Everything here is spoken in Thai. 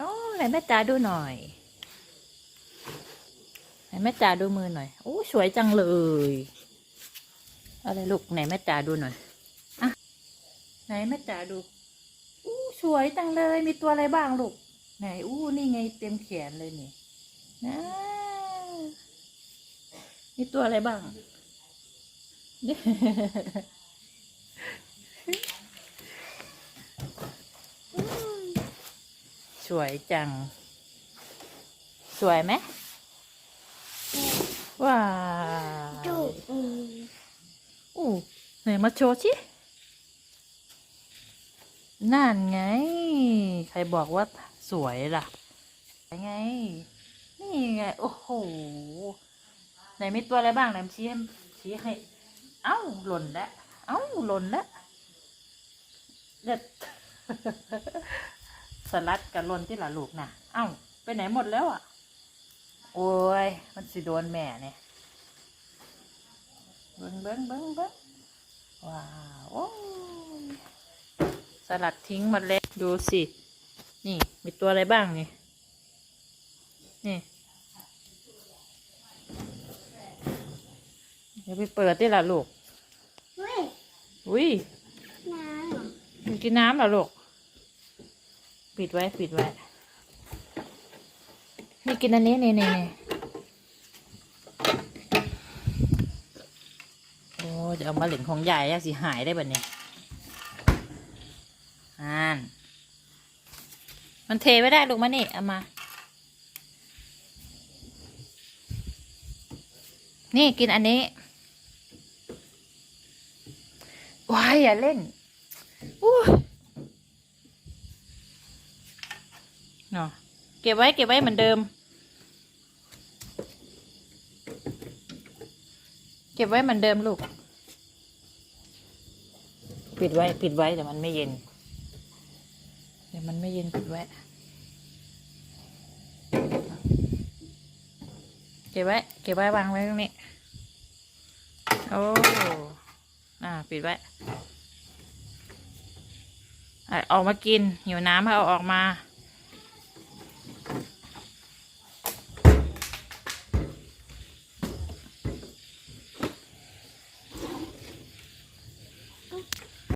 โอ้ไหนแม่จ๋าดูหน่อยไหนแม่จ๋าดูมือหน่อยโอ้สวยจังเลยอะไรลูกไหนแม่จ๋าดูหน่อยอะไหนแม่จ๋าดูอู้สวยจังเลย มีตัวอะไรบ้างลูก ไหนอู้นี่ไงเต็มแขนเลยนี่นะมีตัวอะไรบ้าง สวยจัง สวยไหมว้าวดูอืมอู้ไหนมาโชว์สินั่นไง ใครบอกว่าสวยล่ะไง นี่ไง โอ้โห ไหนมีตัวอะไรบ้างไหนชี้ให้ชี้ให้ เอ้า หล่นแล้ว เอ้า หล่นแล้วเด็ด สลัดกับหล่นที่หละลูกน่ะ เอ้า ไปไหนหมดแล้วอะ โอ้ย มันสิโดนแม่เนี่ยเบิ้งเบิ้งเบิ้งเบิ้งว้าวโอ้ยสลัดทิ้งหมดแล้วดูสิ นี่ มีตัวอะไรบ้างนี่ นี่เดี๋ยวไปเปิดได้ละลูกเฮ้ยอุ้ย น้ำเหรอมีกินน้ำเหรอลูก ปิดไว้ปิดไว้ นี่กินอันนี้นี่นี่นี่โอ้จะเอามาเหล่นของใหญ่ยสิหายได้แบบนี้อ่านมันเทไม่ได้ลูกมานี่เอามา นี่กินอันนี้ว้ายอย่าเล่นอู้ เนาะเก็บไว้เก็บไว้เหมือนเดิม เก็บไว้เหมือนเดิมลูก ปิดไว้ ปิดไว้แต่มันไม่เย็น เดี๋ยวมันไม่เย็นปิดไว้เก็บไว้ เก็บไว้วางไว้ตรงนี้ โอ้ อ่า ปิดไว้อะออกมากินหิวน้ำให้เอาออกมา